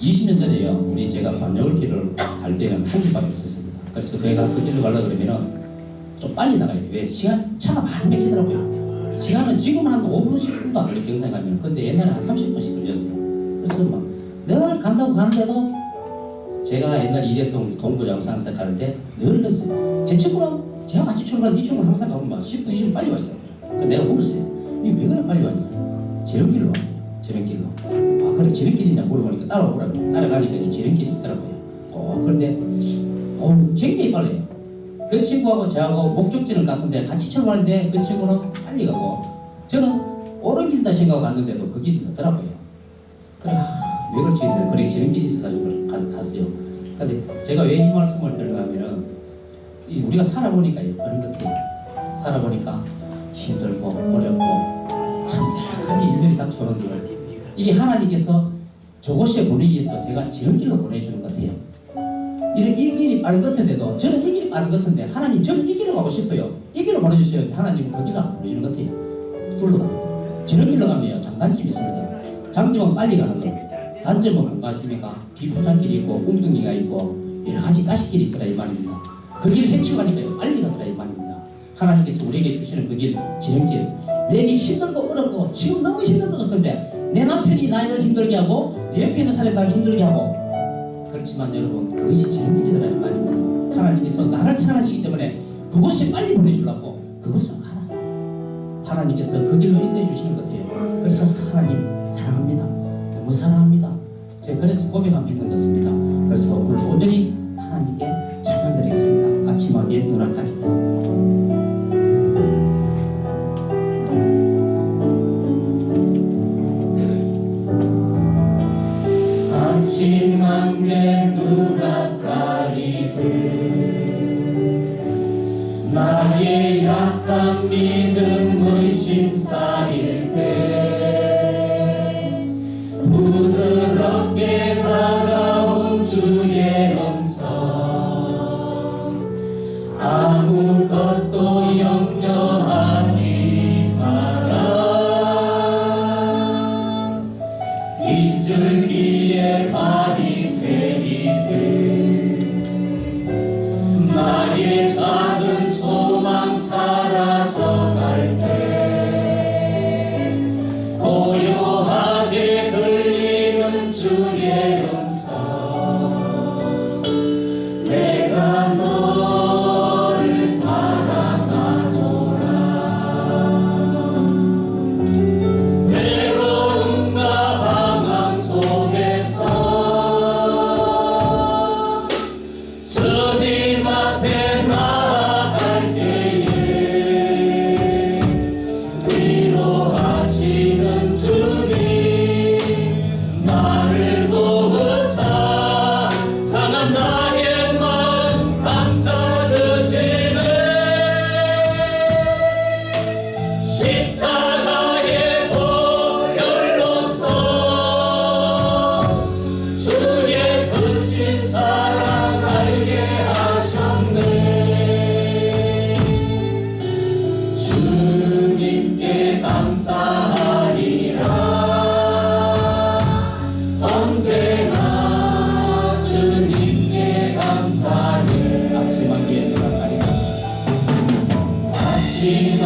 20년 전에요. 우리 제가 반려울길을 갈 때는 한 길밖에 없었습니다. 그래서 내가 그 길로 가려 그러면은 좀 빨리 나가야 돼. 왜? 시간 차가 많이 막히더라고요. 시간은 지금 한 5분 10분도 안 걸려 경상 가면. 근데 옛날에 한 30분씩 걸렸어요. 그래서 막 늘 간다고 가는데도 제가 옛날 이대통 동부장 상사 가는 때늘 그랬어요. 제 친구랑 제가 같이 출발한 이 친구는 항상 가면 막 10분 20분 빨리 와야 돼요. 그래서 내가 물었어요. 니왜 그래 빨리 왔냐? 지름길로 와. 지름길로. 아 그래 지름길 있냐 물어보니까 따라오라고. 따라가니까 이 지름길이 있더라고요. 어 그런데 어 굉장히 빨라요. 그 친구하고 저하고 목적지는 같은데 같이 출발했는데 그 친구는 빨리 가고 저는 오른 길다 생각하고 갔는데도 그 길이 늦더라고요. 그래 아, 왜 그렇지 그래 지름길이 있어가지고 가- 갔어요. 근데 제가 왜 이 말씀을 이 우리가 살아보니까요 그런 것 같아요. 살아보니까 힘들고 어렵고 참 여러 가지 일들이 닥쳐오는데 이게 하나님께서 저곳에 보내기 위해서 제가 지름길로 보내주는 것 같아요. 이런 이 길이 빠른 것 같은데도 저는 이 길이 빠른 것 같은데 하나님 저는 이 길로 가고 싶어요. 이 길로 보내주세요. 하나님은 그 길로 안 보내주는 것 같아요. 둘로 가요. 지름길로 가면 장단점이 있습니다. 장점은 빨리 가는 거. 단점은 뭔가 하십니까? 비포장길이 있고 웅둥이가 있고 여러 가지 가시길이 있더라 이 말입니다. 그 길을 헤치고 가니까요 빨리 가더라 이 말입니다. 하나님께서 우리에게 주시는 그 길, 지름길 내게 힘들고 어렵고 지금 너무 힘든 것 같은데 내 남편이 나를 힘들게 하고 내 옆에 있는 사람이 나를 힘들게 하고 그렇지만 여러분 그것이 이 말입니다. 하나님께서 나를 사랑하시기 때문에 그곳에 빨리 보내주려고 그곳으로 가라. 하나님께서 그 길로 인도해 주시는 것 같아요. 그래서 하나님 사랑합니다. 너무 사랑합니다. 제가 그래서 고백하며 있는 것입니다. 그래서 오늘 온전히 하나님께 찬양드리겠습니다. 아침하게 누락하겠 아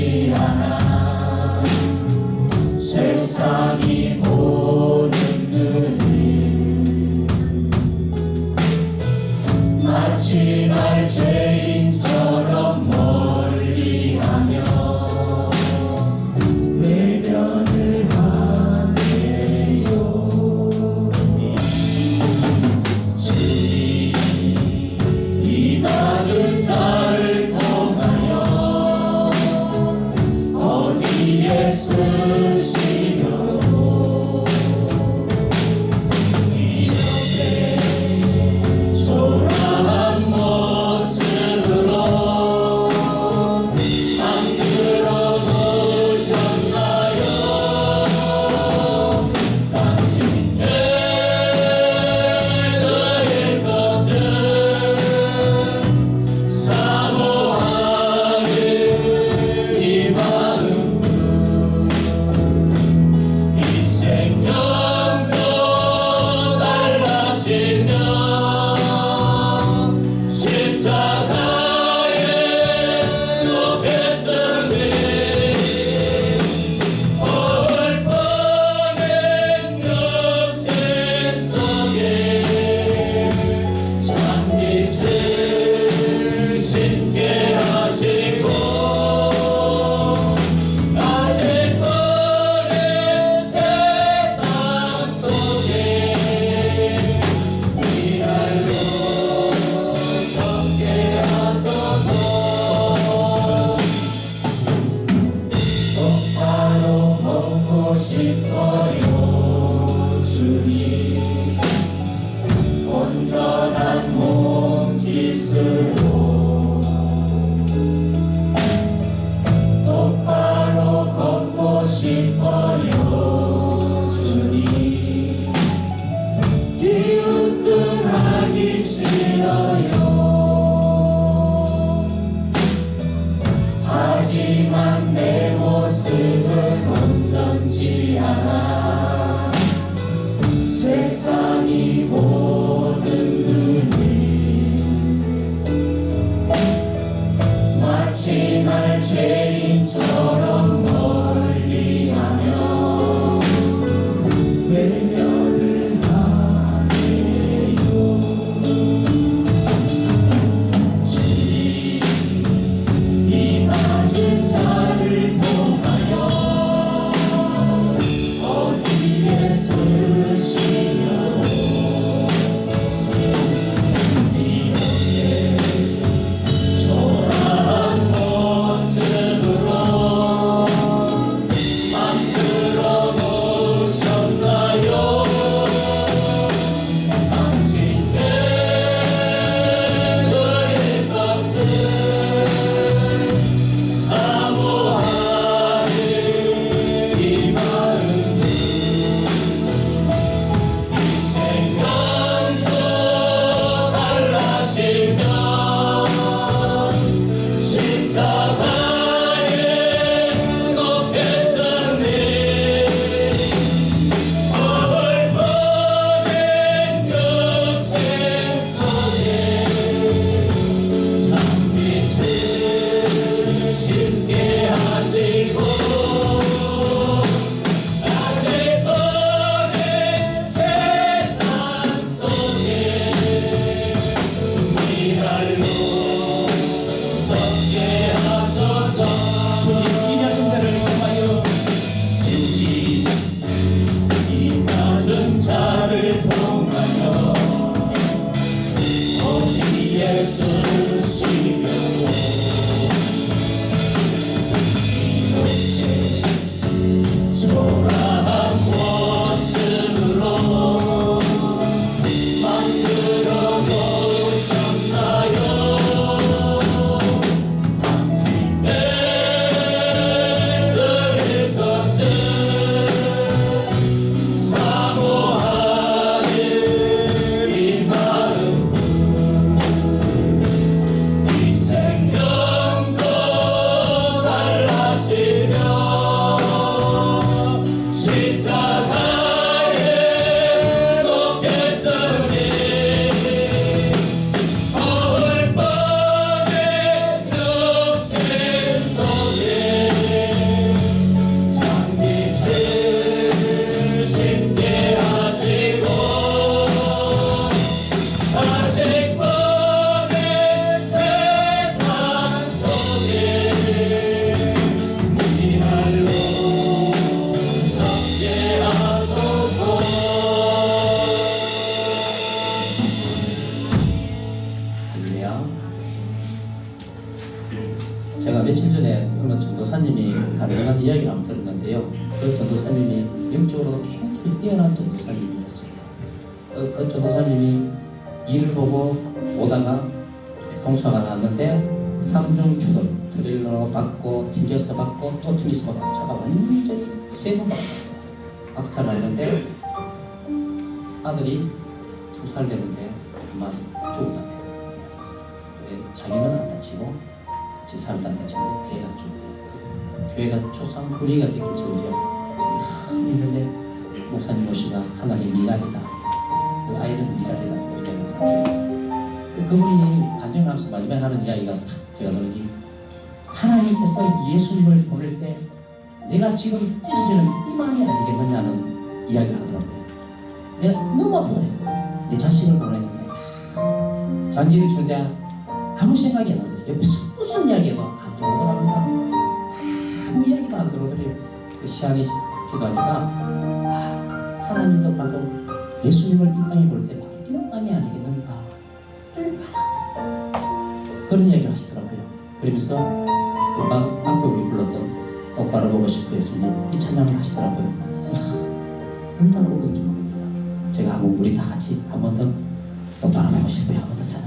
Christiana. Thank you. 삼중 추돌 트레일러 받고 튕겨서 받고 또 튕겨서 받고 차가 완전히 세번 받았습니다. 박살 났는데 아들이 두 살 되는데 그만 죽었답니다. 자기는 안 다치고 집 사람도 안 다치는데 교회가 죽었대요. 교회가 초상 불의가 됐겠죠, 그죠? 참 있는데 목사님 모시가 하나님 미달이다. 그 아이는 미달이다. 이러더라고요. 그 그분이 간증하면서 마지막에 하는 이야기가 탁 제가 들으니 하나님께서 예수님을 보낼 때 내가 지금 찢어지는 이 마음이 아니겠느냐는 이야기를 하더라고요. 내가 너무 아프더래요. 내 자식을 보냈는데 잔지를 주는데 아무 생각이 안 나는데 옆에서 무슨 이야기도 안 들어오더랍니다. 아무 이야기도 안 들어오더래요. 그 시안이 기도하니까 아, 하나님도 봐도 예수님을 이 땅에 볼 때 이런 마음이 얼마나 그런 이야기를 하시더라고요. 그러면서 금방 앞에 우리 불렀던 똑바로 보고 싶어요 주님 이 찬양을 하시더라고요. 아, 얼마나 울었지 모릅니다. 제가 한번 우리 다 같이 한번 더 똑바로 보고 싶어요. 한번 더 찬양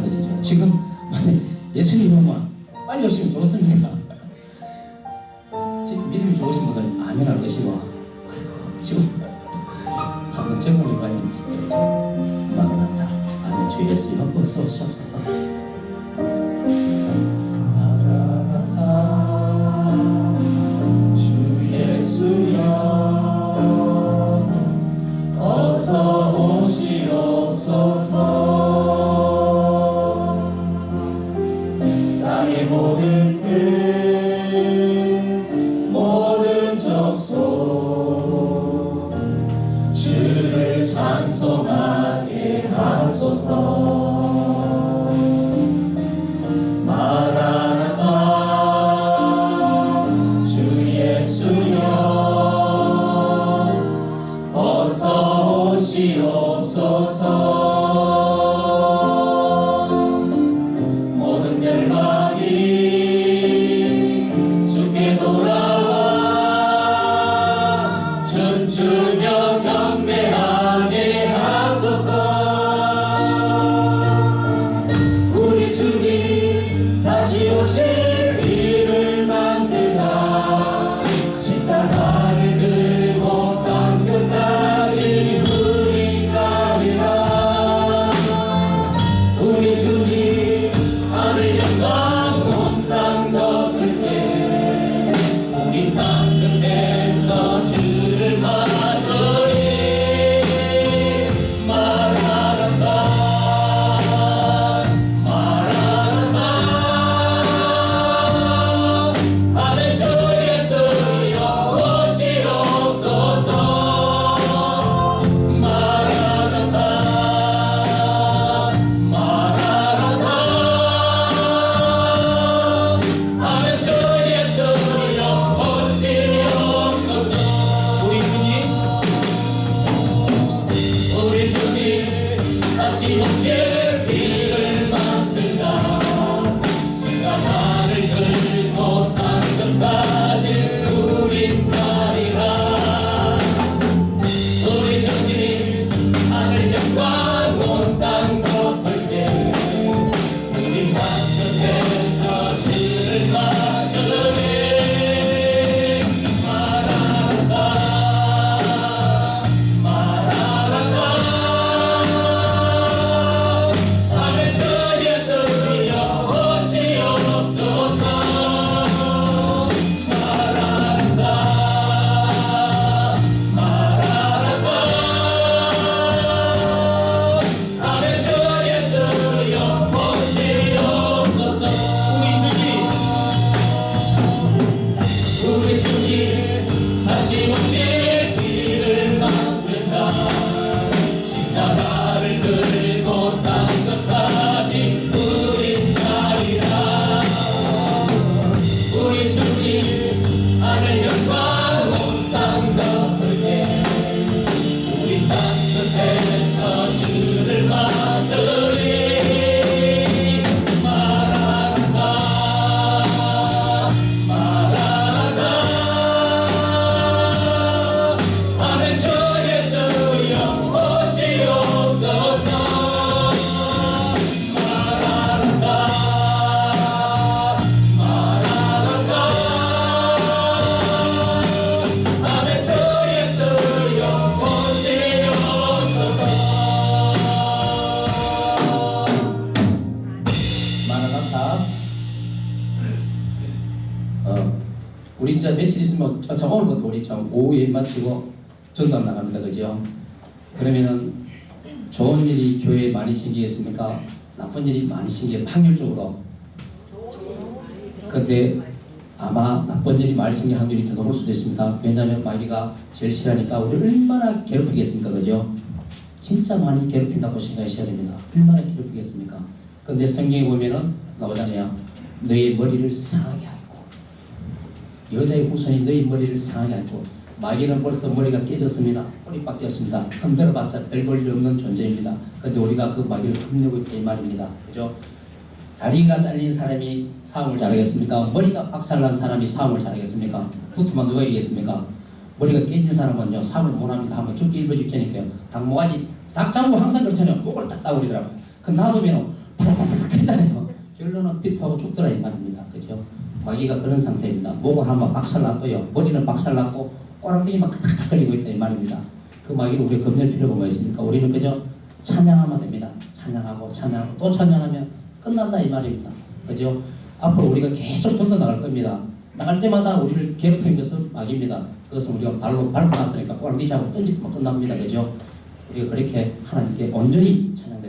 갈망했다는 것이죠 지금 예수님 오면 빨리 오시면 좋습니다 지금 믿음이 좋으신 분들은 아멘 할 것이고. 아이고 지금 한번 점검해 봐야 되는 진짜 그렇죠 마라나타 아멘. 주였어요 어서 오시옵소서 우리 이제 며칠 있으면 저, 저 오늘부터 우리 참 오후에 마치고 전담 나갑니다. 그죠? 그러면은 좋은 일이 교회에 많이 생기겠습니까? 나쁜 일이 많이 생기겠습니까? 확률적으로. 근데 아마 나쁜 일이 많이 생길 확률이 더 높을 수도 있습니다. 왜냐하면 마귀가 제일 싫어하니까 우리 얼마나 괴롭히겠습니까? 그죠? 진짜 많이 괴롭힌다고 생각하셔야 됩니다. 얼마나 괴롭히겠습니까? 근데 성경에 보면은 나오잖아요. 너의 머리를 상하게 여자의 후손이 너희 머리를 상하게 하고 마귀는 벌써 머리가 깨졌습니다. 뿌리 바뀌었습니다. 흔들어봤자 별 볼일 없는 존재입니다. 근데 우리가 그 마귀를 흠내고 있다 이 말입니다. 그죠? 다리가 잘린 사람이 싸움을 잘하겠습니까? 머리가 박살난 사람이 싸움을 잘하겠습니까? 붙으면 누가 이기겠습니까? 머리가 깨진 사람은요 싸움을 못합니다. 한번 죽기 일부 직전이니까요. 닭모가지 닭 잡고 항상 그렇잖아요. 목을 딱 따버리더라고요. 그 놔두면 파닥파닥 캔다네요. 결론은 비투하고 죽더라 이 말입니다. 그죠? 마귀가 그런 상태입니다. 목을 한번 박살났고요. 머리는 박살났고 꼬랑지만 탁탁거리고 있다 이 말입니다. 그 마귀를 우리 겁낼 필요가 뭐 있습니까? 우리는 그저 찬양하면 됩니다. 찬양하고 찬양하고 또 찬양하면 끝난다 이 말입니다. 그죠? 앞으로 우리가 계속 전도 나갈 겁니다. 나갈 때마다 우리를 괴롭히는 것은 마귀입니다. 그것은 우리가 발로 밟고 났으니까 꼬랑지 잡고 던지면 끝납니다. 그죠? 우리가 그렇게 하나님께 온전히 찬양